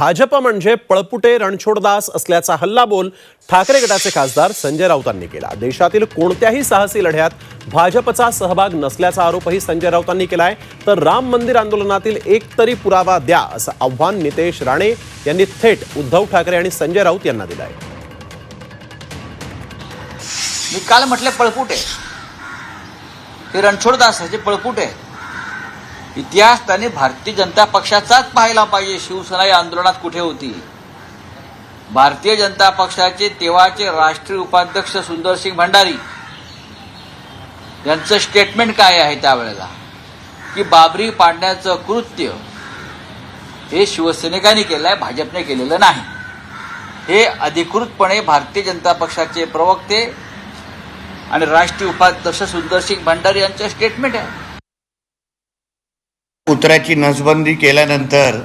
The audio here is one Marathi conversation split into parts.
भाजप म्हणजे पळपुटे रणछोडदास असल्याचा हल्लाबोल ठाकरे गटाचे खासदार संजय राऊतांनी केला. देशातील कोणत्याही साहसी लढ्यात भाजपचा सहभाग नसल्याचा आरोपही संजय राऊतांनी केलाय. तर राम मंदिर आंदोलनातील एक तरी पुरावा द्या असं आव्हान नितेश राणे यांनी थेट उद्धव ठाकरे आणि संजय राऊत यांना दिलंय. मी काल म्हटले पळपुटे. रणछोडदास हे रणछोडदासाचे इतिहास त्याने भारतीय जनता पक्षाचाच पाहायला पाहिजे. शिवसेना या आंदोलनात कुठे होती? भारतीय जनता पक्षाचे तेव्हाचे राष्ट्रीय उपाध्यक्ष सुंदरसिंग भंडारी यांचं स्टेटमेंट काय आहे त्यावेळेला? की बाबरी पाडण्याचं कृत्य हे शिवसैनिकांनी केलं आहे भाजपने केलेलं नाही. हे अधिकृतपणे भारतीय जनता पक्षाचे प्रवक्ते आणि राष्ट्रीय उपाध्यक्ष सुंदरसिंग भंडारी यांचं स्टेटमेंट आहे. कुत्र्याची नसबंदी केल्यानंतर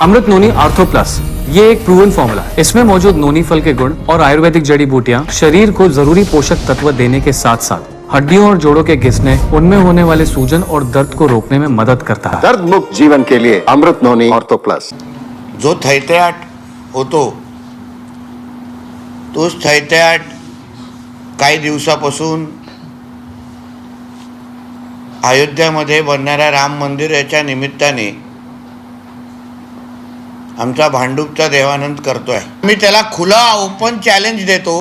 अमृत नोनी आर्थो प्लस ये एक प्रूवन फॉर्मूला है इसमें मौजूद नोनी फल के गुण और आयुर्वेदिक जड़ी बूटियाँ शरीर को जरूरी पोषक तत्व देने के साथ साथ हड्डियों और जोड़ों के घिसने उनमें होने वाले सूजन और दर्द को रोकने में मदद करता है। दर्द मुक्त जीवन के लिए अमृत नोनी ऑर्थो प्लस जो थैत्याट होतो तोच थैत्याट काही दिवसापासून अयोध्यामध्ये बनणाऱ्या राम मंदिर याच्या निमित्ताने आमचा भांडूपचा देवानंद करतोय. मी त्याला खुला ओपन चॅलेंज देतो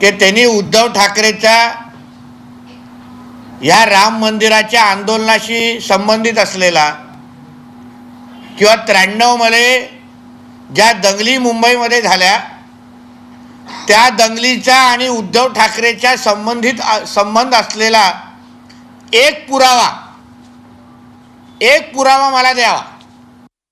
की त्यांनी उद्धव ठाकरेच्या या राम मंदिराच्या आंदोलनाशी संबंधित असलेला किंवा त्र्याण्णवमध्ये ज्या दंगली मुंबईमध्ये झाल्या त्या दंगलीचा आणि उद्धव ठाकरेच्या संबंधित संबंध असलेला एक पुरावा एक पुरावा मला द्यावा.